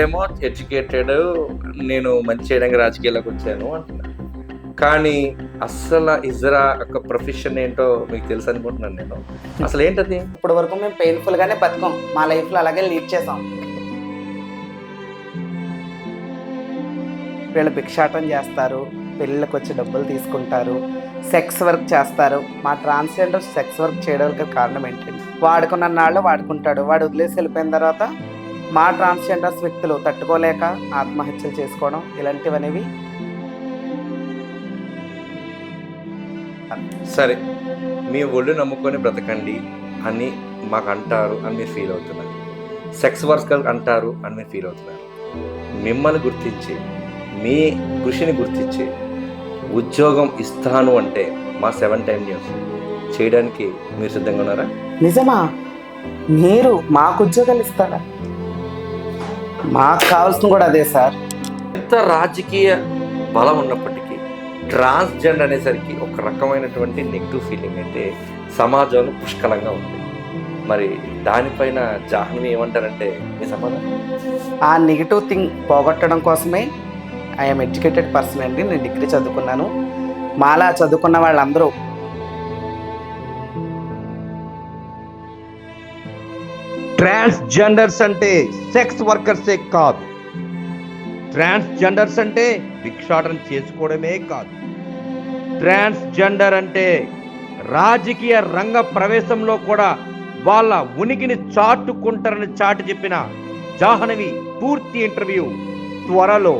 ఏమో ఎడ్యుకేటెడ్ నేను మంచి చేయడానికి రాజకీయాల్లోకి వచ్చాను అంటున్నాను కానీ అస్సలు ఇజ్రా యొక్క ప్రొఫెషన్ ఏంటో మీకు తెలుసు అనుకుంటున్నాను నేను. అసలు ఏంటది? ఇప్పటి వరకు మేము పెయిన్ఫుల్ గానే బతుకం. మా లైఫ్లో అలాగే లీడ్ చేసాం. వీళ్ళు భిక్షాటం చేస్తారు పెళ్ళిళ్ళకి వచ్చి డబ్బులు తీసుకుంటారు సెక్స్ వర్క్ చేస్తారు. మా ట్రాన్స్జెండర్ సెక్స్ వర్క్ చేయడానికి కారణం ఏంటంటే వాడుకున్న నాళ్ళు వాడుకుంటాడు. వాడు వదిలేసి వెళ్ళిపోయిన తర్వాత మా ట్రాన్స్జెండర్స్ వ్యక్తులు తట్టుకోలేక ఆత్మహత్యలు చేసుకోవడం ఇలాంటివనేవి. సరే మీ ఒళ్ళు నమ్ముకొని బ్రతకండి అని మాకు అంటారు అని మీరు ఫీల్ అవుతున్నారు. సెక్స్ వర్కర్ అంటారు అని మీరు ఫీల్ అవుతున్నారు. మిమ్మల్ని గుర్తించి మీ కృషిని గుర్తించి ఉద్యోగం ఇస్తాను అంటే మా సెవెన్ టైమ్ న్యూస్ చేయడానికి మీరు సిద్ధంగా ఉన్నారా? నిజమా? మీరు మాకు ఉద్యోగాలు ఇస్తారా? మాకు కావాల్సింది కూడా అదే సార్. ఎంత రాజకీయ బలం ఉన్నప్పటికీ ట్రాన్స్జెండర్ అనేసరికి ఒక రకమైనటువంటి నెగిటివ్ ఫీలింగ్ అయితే సమాజంలో పుష్కలంగా ఉంది. మరి దానిపైన జాహ్నవి ఏమంటారంటే మీ సమాధానం? ఆ నెగిటివ్ థింగ్ పోగొట్టడం కోసమే ఐఎమ్ ఎడ్యుకేటెడ్ పర్సన్ అండి నేను డిగ్రీ చదువుకున్నాను. మాలా చదువుకున్న వాళ్ళందరూ ట్రాన్స్జెండర్స్ అంటే సెక్స్ వర్కర్సే కాదు. ట్రాన్స్జెండర్స్ అంటే భిక్షాటన చేసుకోవడమే కాదు. ట్రాన్స్జెండర్ అంటే రాజకీయ రంగ ప్రవేశంలో కూడా వాళ్ళ ఉనికిని చాటుకుంటారని చాటి చెప్పిన జాహ్నవి పూర్తి ఇంటర్వ్యూ త్వరలో.